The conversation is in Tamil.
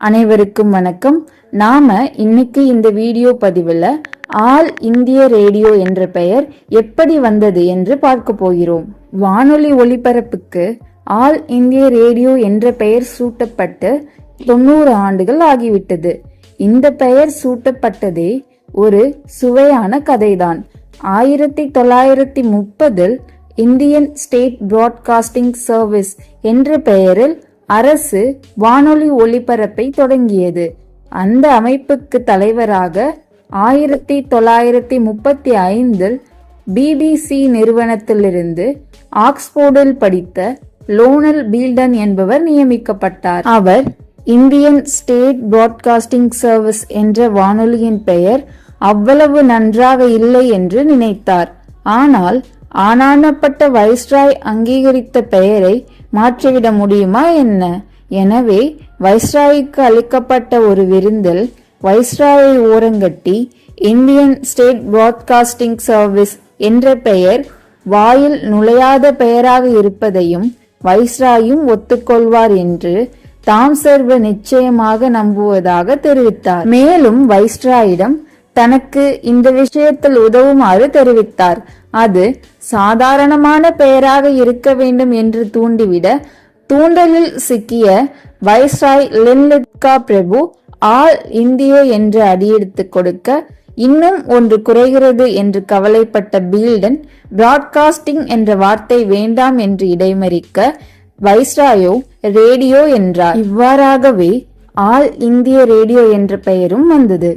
அனைவருக்கும் வணக்கம். நாம இன்னைக்கு இந்த வீடியோ பதிவில் ஆல் இந்திய ரேடியோ என்ற பெயர் எப்படி வந்தது என்று பார்க்க போகிறோம். வானொலி ஒளிபரப்புக்கு ஆல் இந்திய ரேடியோ என்ற பெயர் சூட்டப்பட்டு தொண்ணூறு ஆண்டுகள் ஆகிவிட்டது. இந்த பெயர் சூட்டப்பட்டதே ஒரு சுவையான கதைதான். ஆயிரத்தி தொள்ளாயிரத்தி முப்பதில் இந்தியன் ஸ்டேட் பிராட்காஸ்டிங் சர்வீஸ் என்ற பெயரில் அரசு வானொலி ஒளிபரப்பை தொடங்கியது. அந்த அமைப்புக்கு தலைவராக ஆயிரத்தி தொள்ளாயிரத்தி முப்பத்தி ஐந்தில் பிபிசி நிறுவனத்திலிருந்து ஆக்ஸ்போர்டில் படித்த லோனல் பீல்டன் என்பவர் நியமிக்கப்பட்டார். அவர் இந்தியன் ஸ்டேட் பிராட்காஸ்டிங் சர்வீஸ் என்ற வானொலியின் பெயர் அவ்வளவு நன்றாக இல்லை என்று நினைத்தார். ஆனால் ஆனானப்பட்ட வைஸ்ராய் அங்கீகரித்த பெயரை மாற்றிவிட முடியுமா என்ன? எனவே வைஸ்ராய்க்கு அளிக்கப்பட்ட ஒரு விருந்தில் வைஸ்ராயை ஓரங்கட்டி இந்தியன் ஸ்டேட் பிராட்காஸ்டிங் சர்வீஸ் என்ற பெயர் வாயில் நுழையாத பெயராக இருப்பதையும் வைஸ்ராயும் ஒத்துக்கொள்வார் என்று தாம் சர்வ நிச்சயமாக நம்புவதாக தெரிவித்தார். மேலும் வைஸ்ராயிடம் தனக்கு இந்த விஷயத்தில் உதவுமாறு தெரிவித்தார். அது சாதாரணமான பெயராக இருக்க வேண்டும் என்று தூண்டிவிட தூண்டலில் சிக்கிய வைஸ்ராய் லின்லித்கா பிரபு ஆல் இந்திய என்று அடியெடுத்து கொடுக்க இன்னும் ஒன்று குறைகிறது என்று கவலைப்பட்ட பீல்டன் பிராட்காஸ்டிங் என்ற வார்த்தை வேண்டாம் என்று இடைமறிக்க வைஸ்ராயோ ரேடியோ என்றார். இவ்வாறாகவே ஆல் இந்திய ரேடியோ என்ற பெயரும் வந்தது.